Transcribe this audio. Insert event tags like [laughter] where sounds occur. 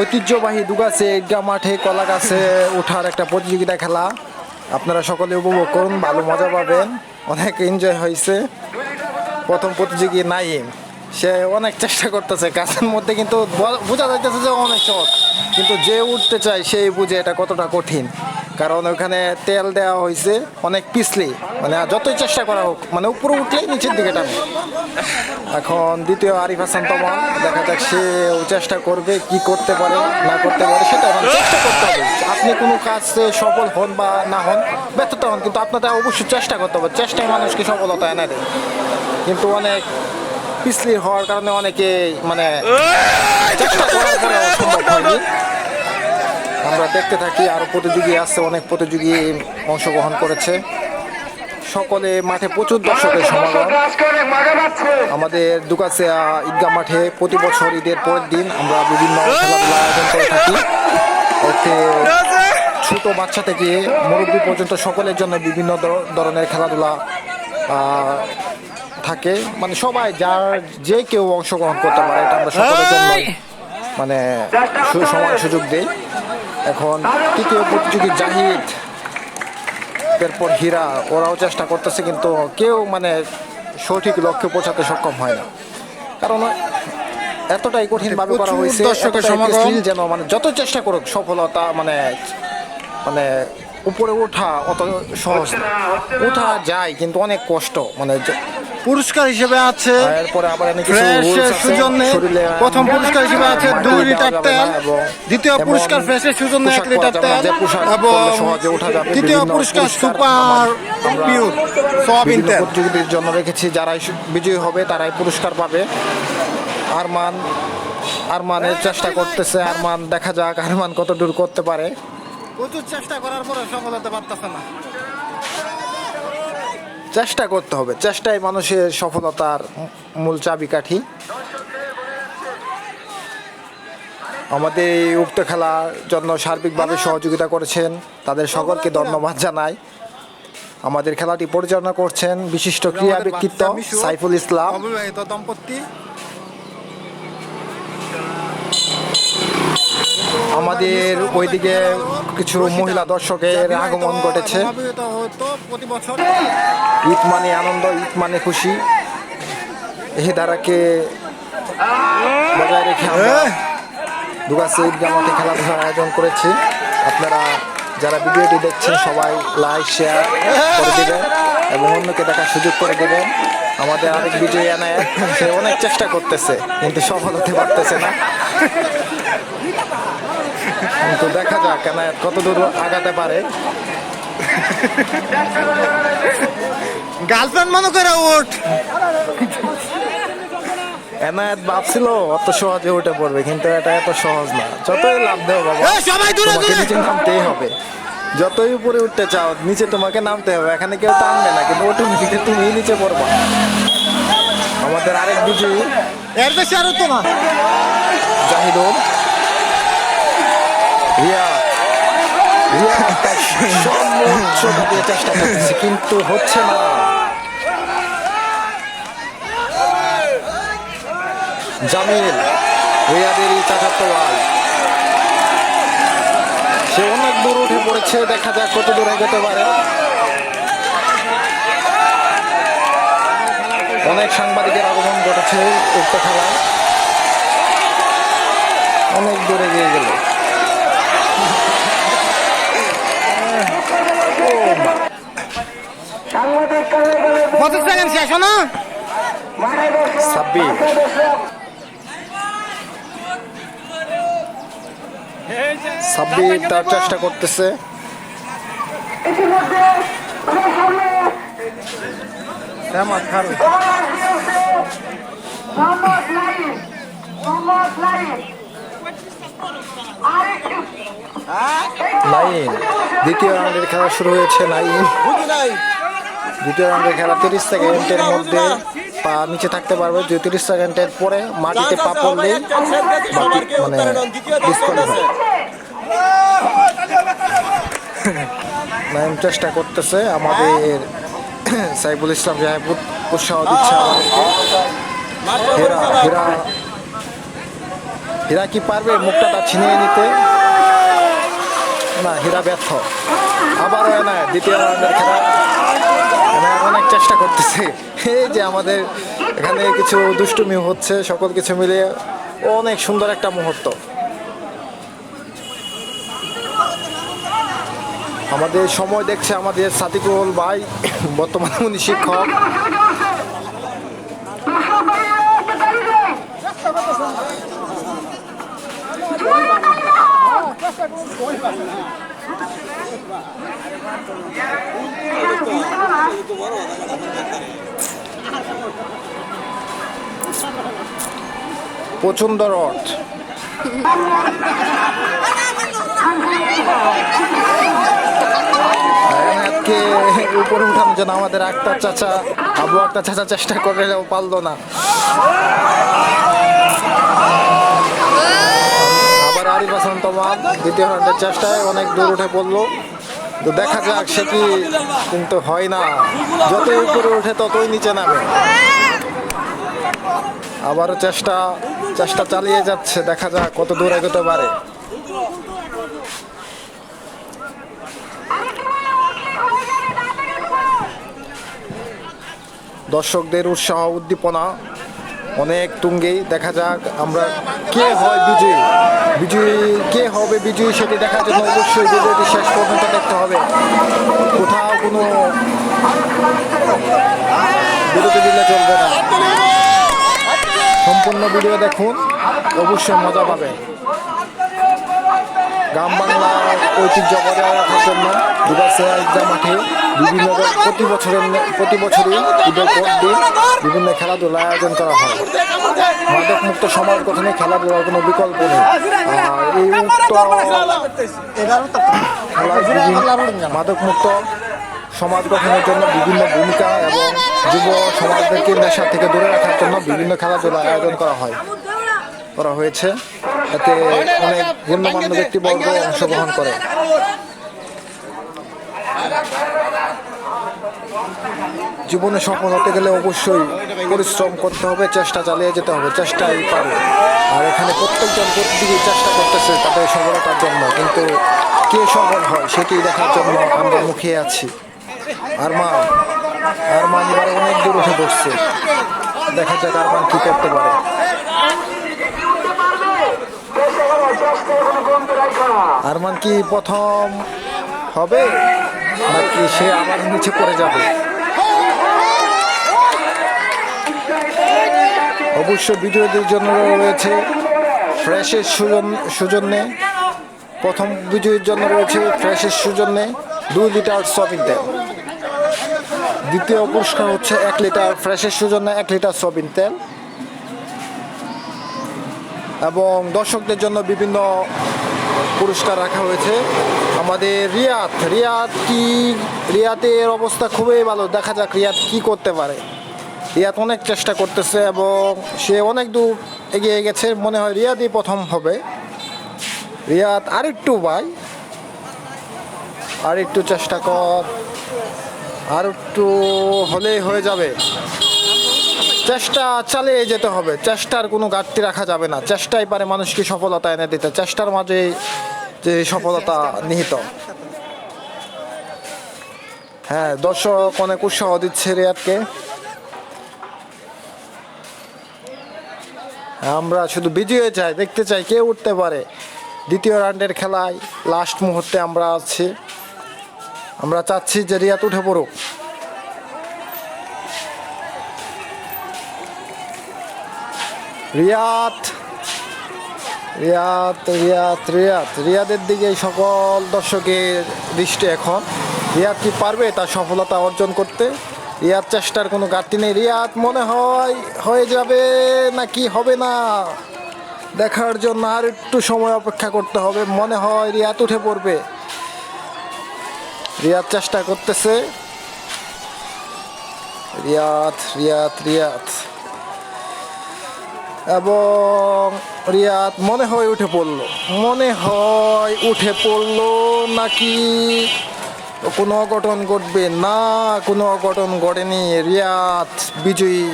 ঐতিহ্যবাহী দুগাছে ঈদগাহ মাঠে কলা গাছে ওঠার একটা প্রতিযোগিতা খেলা। আপনারা সকলে উপভোগ করুন, ভালো মজা পাবেন, অনেক এনজয় হয়েছে। প্রথম প্রতিযোগী নাইম, সে অনেক চেষ্টা করতেছে, গাছের মধ্যে কিন্তু বোঝা যাইতেছে যে অনেক সহজ কিন্তু যে উঠতে চায় সেই বুঝে এটা কতটা কঠিন। কারণ ওখানে তেল দেওয়া হয়েছে অনেক পিছলি। মানে যতই চেষ্টা করা হোক মানে উপরে উঠলেই নিচের দিকে টানে। এখন দ্বিতীয় আরিফ হাসান তমন দেখা যাক সে চেষ্টা করবে কি করতে পারে না করতে পারে সেটা এখন চেষ্টা করতে হবে। আপনি কোনো কাজে সফল হন বা না হন ব্যর্থতা হন কিন্তু আপনাকে অবশ্যই চেষ্টা করতে হবে। চেষ্টায় মানুষকে সফলতা এনে দেয়। কিন্তু অনেক পিছলি হওয়ার কারণে অনেকে মানে চেষ্টা করার পরে সম্ভব হয়নি। আমরা দেখতে থাকি আরও প্রতিযোগী আছে, অনেক প্রতিযোগী অংশগ্রহণ করেছে। সকলে মাঠে প্রচুর দর্শকের সমাগম। আমাদের দুকাসিয়া ঈদগাহ মাঠে প্রতি বছর ঈদের পরের দিন আমরা বিভিন্ন খেলাধুলা আয়োজন করে থাকি। এতে ছোট বাচ্চা থেকে মুরব্বী পর্যন্ত সকলের জন্য বিভিন্ন ধরনের খেলাধুলা থাকে। মানে সবাই যার যে কেউ অংশগ্রহণ করতে পারে, এটা আমরা সকলের জন্য মানে সময় সুযোগ দেই। এখন তৃতীয় প্রতিযোগী জাহিদ এরপর হীরা ওরাও চেষ্টা করতেছে কিন্তু কেউ মানে সঠিক লক্ষ্যে পৌঁছাতে সক্ষম হয় না কারণ এতটাই কঠিন ভাবে করা হয়েছে দর্শকের সমাগম। যেন মানে যত চেষ্টা করুক সফলতা মানে মানে উপরে ওঠা অত সহজ ওঠা যায় কিন্তু অনেক কষ্ট মানে পুরস্কার হিসেবে আছে প্রথম পুরস্কার হিসেবে আছে দুই লিটার তেল। দ্বিতীয় পুরস্কার ফ্রেশের সুজনে এক লিটার তেল এবং তৃতীয় পুরস্কার সুপার পিওর সোয়াবিন তেল। প্রতিযোগীদের জন্য রেখেছি যারাই বিজয়ী হবে তারাই পুরস্কার পাবে। আরমান আরমানের চেষ্টা করতেছে। আরমান দেখা যাক আরমান কত দূর করতে পারে। প্রচুর চেষ্টা করার পরে সফল হতে পারতেছে না। চেষ্টা করতে হবে চেষ্টাই মানুষের সফলতার মূল চাবিকাঠি। আমাদের এই উক্ত খেলার জন্য সার্বিকভাবে সহযোগিতা করেছেন তাদের সকলকে ধন্যবাদ জানাই। আমাদের খেলাটি পরিচালনা করছেন বিশিষ্ট ক্রীড়া ব্যক্তিত্ব সাইফুল ইসলাম। অবিবাহিত দম্পতি। আমাদের ওইদিকে কিছু মহিলা দর্শকের আগমন ঘটেছে। ঈদ মানে আনন্দ ঈদ মানে খুশি। এই ধারাকে বজায় রেখে দুগা দুগাছে ঈদগাহ মাঠে খেলাধুলার আয়োজন করেছি। আপনারা যারা ভিডিওটি দেখছেন সবাই লাইক শেয়ার করে দেবেন। এবং অন্যকে দেখার সুযোগ করে দেবেন আমাদের আরেক বিজয়ী এনায়েত সে অনেক চেষ্টা করতেছে কিন্তু সফল হতে পারতেছে না। কিন্তু দেখা যাক এনায়েত কত দূর আগাতে পারে। গার্লফ্রেন্ড মনে করে ওঠ। এনায়েত ভাবছিল অত সহজে উঠে পড়বে কিন্তু এটা এত সহজ না। যতই লাভ দেও বাবা সবাই দূরে দূরে। নামতেই হবে। যতই উপরে উঠতে চাও নিচে তোমাকে নামতে হবে। এখানে কেউ টানবে না কিন্তু অটোমেটিক তুমি নিচে পড়বা। আমাদের আরেক বিজয়ী। এর বেশি আর তো না। জাহিদুল। রিয়া। রিয়া তার দিয়ে চেষ্টা করতেছে কিন্তু হচ্ছে না। জামিল রিয়াদেরই চাচাতো সে অনেক দূর উঠে পড়েছে দেখা যাক কত দূর এগোতে পারে। অনেক সাংবাদিকের আগমন ঘটেছে উক্ত খেলায়। অনেক দূরে এগিয়ে গেল। কত সেকেন্ড শেষ না ছাব্বিশ। ছাব্বিশ তার চেষ্টা করতেছে। নাইন দ্বিতীয় রাউন্ডের খেলা শুরু হয়েছে নাইন দ্বিতীয় রাউন্ডের খেলা তিরিশ সেকেন্ডের মধ্যে পা নিচে থাকতে পারবে। যে তিরিশ সেকেন্ডের পরে মাটিতে পা পড়লেই মানে নাইম [laughs] চেষ্টা করতেছে আমাদের সাইফুল ইসলাম উৎ- উৎসাহ দিচ্ছে আমাদেরকে। হেরা হেরা, হীরা কি পারবে মুক্তাটা ছিনিয়ে নিতে? না, হীরা ব্যর্থ। আবারও এনায় দ্বিতীয় রাউন্ডের খেলা। অনেক চেষ্টা করতেছে। যে আমাদের এখানে কিছু দুষ্টুমি হচ্ছে, সকল কিছু মিলে অনেক সুন্দর একটা মুহূর্ত। আমাদের সময় দেখছে আমাদের সাতিকুল ভাই, বর্তমানে উনি শিক্ষক। প্রচণ্ড আয়াতকে উপরে উঠানোর জন্য আমাদের আক্তার চাচা, আবু আক্তার চাচা চেষ্টা করলেও পারল না। আবার আরিফ হাসান তোমার দ্বিতীয় রাউন্ডের চেষ্টায় অনেক দূর উঠে পড়ল। তো দেখা যাক সে কি কিন্তু হয় না। যতই উপরে উঠে ততই নিচে নামে। আবারও চেষ্টা চেষ্টা চালিয়ে যাচ্ছে, দেখা যাক কত দূর এগোতে পারে। দর্শকদের উৎসাহ, উদ্দীপনা অনেক তুঙ্গেই। দেখা যাক আমরা কে হয় বিজয়ী। বিজয়ী কে হবে বিজয়ী সেটি দেখার জন্য অবশ্যই ভিডিওটি শেষ পর্যন্ত দেখতে হবে। কোথাও কোনো বিরতি দিলে চলবে না। সম্পূর্ণ ভিডিও দেখুন, অবশ্যই মজা পাবেন গ্রাম বাংলার ঐতিহ্য বজায় রাখার জন্য দুবাসিয়া ঈদগাহ মাঠে বিভিন্ন প্রতি বছরের প্রতি বছরই ঈদের পর দিন বিভিন্ন খেলাধুলা আয়োজন করা হয়। মাদক মুক্ত সমাজ গঠনে খেলাধুলার কোনো বিকল্প নেই। এই উক্ত মাদক মুক্ত সমাজ গঠনের জন্য বিভিন্ন ভূমিকা এবং যুব সমাজদেরকে নেশা থেকে দূরে রাখার জন্য বিভিন্ন খেলাধুলা আয়োজন করা হয়। করা হয়েছে। এতে অনেক গণ্যমান্য ব্যক্তিবর্গ অংশগ্রহণ করে। জীবনে সফল হতে গেলে অবশ্যই পরিশ্রম করতে হবে চেষ্টা চালিয়ে যেতে হবে চেষ্টাই পারে। আর এখানে প্রত্যেকজন প্রতিদিনই চেষ্টা করতেছে তাদের সফলতার জন্য কিন্তু কে সফল হয় সেটি দেখার জন্য আমরা মুখিয়ে আছি। আরমান আরমান এবার অনেক দূর উঠে বসছে। দেখা যাক আরমান কি করতে পারে। আরমান কি প্রথম হবে? নাকি সে আবার নিচে পড়ে যাবে? অবশ্য ভিডিওদের জন্য রয়েছে ফ্রেশের সুজন সুজন্যে। প্রথম বিজয়ীর জন্য রয়েছে ফ্রেশের সুজন্যে দুই লিটার সয়াবিন তেল। দ্বিতীয় পুরস্কার হচ্ছে এক লিটার ফ্রেশের সুজন্যে এক লিটার সয়াবিন তেল। এবং দর্শকদের জন্য বিভিন্ন পুরস্কার রাখা হয়েছে। আমাদের রিয়াদ রিয়াদ কি রিয়াতের অবস্থা খুবই ভালো। দেখা যাক রিয়াদ কি করতে পারে। রিয়াদ অনেক চেষ্টা করতেছে এবং সে অনেক দূর এগিয়ে গেছে। মনে হয় রিয়াদই প্রথম হবে। রিয়াদ আরেকটু ভাই। আর একটু চেষ্টা কর। আর একটু হলেই হয়ে যাবে। চেষ্টা চালিয়ে যেতে হবে। চেষ্টার কোনো ঘাটতি রাখা যাবে না। চেষ্টাই পারে মানুষকে সফলতা এনে দিতে। চেষ্টার মাঝে যে সফলতা নিহিত। হ্যাঁ দর্শক অনেক উৎসাহ দিচ্ছে রিয়াদকে। আমরা শুধু বিজয়ী চাই, দেখতে চাই কে উঠতে পারে। দ্বিতীয় রাউন্ডের খেলায় লাস্ট মুহূর্তে আমরা আছি। আমরা চাচ্ছি যে রিয়াদ উঠে পড়ুক। রিয়াদ রিয়াদ রিয়াদ রিয়াদ। রিয়াদের দিকে সকল দর্শকের দৃষ্টি এখন। রিয়াদ কি পারবে তার সফলতা অর্জন করতে? রিয়াদ চেষ্টার কোনো ঘাটতি নেই। রিয়াদ, মনে হয় হয়ে যাবে নাকি হবে না? দেখার জন্য আর একটু সময় অপেক্ষা করতে হবে। মনে হয় রিয়াদ উঠে পড়বে। রিয়াদ চেষ্টা করতেছে। রিয়াদ রিয়াদ রিয়াদ। এবং রিয়াদ মনে হয় উঠে পড়ল। মনে হয় উঠে পড়ল নাকি কোনো অঘটন ঘটবে? না, কোনো অঘটন ঘটেনি। রিয়াদ, বিজয়ী।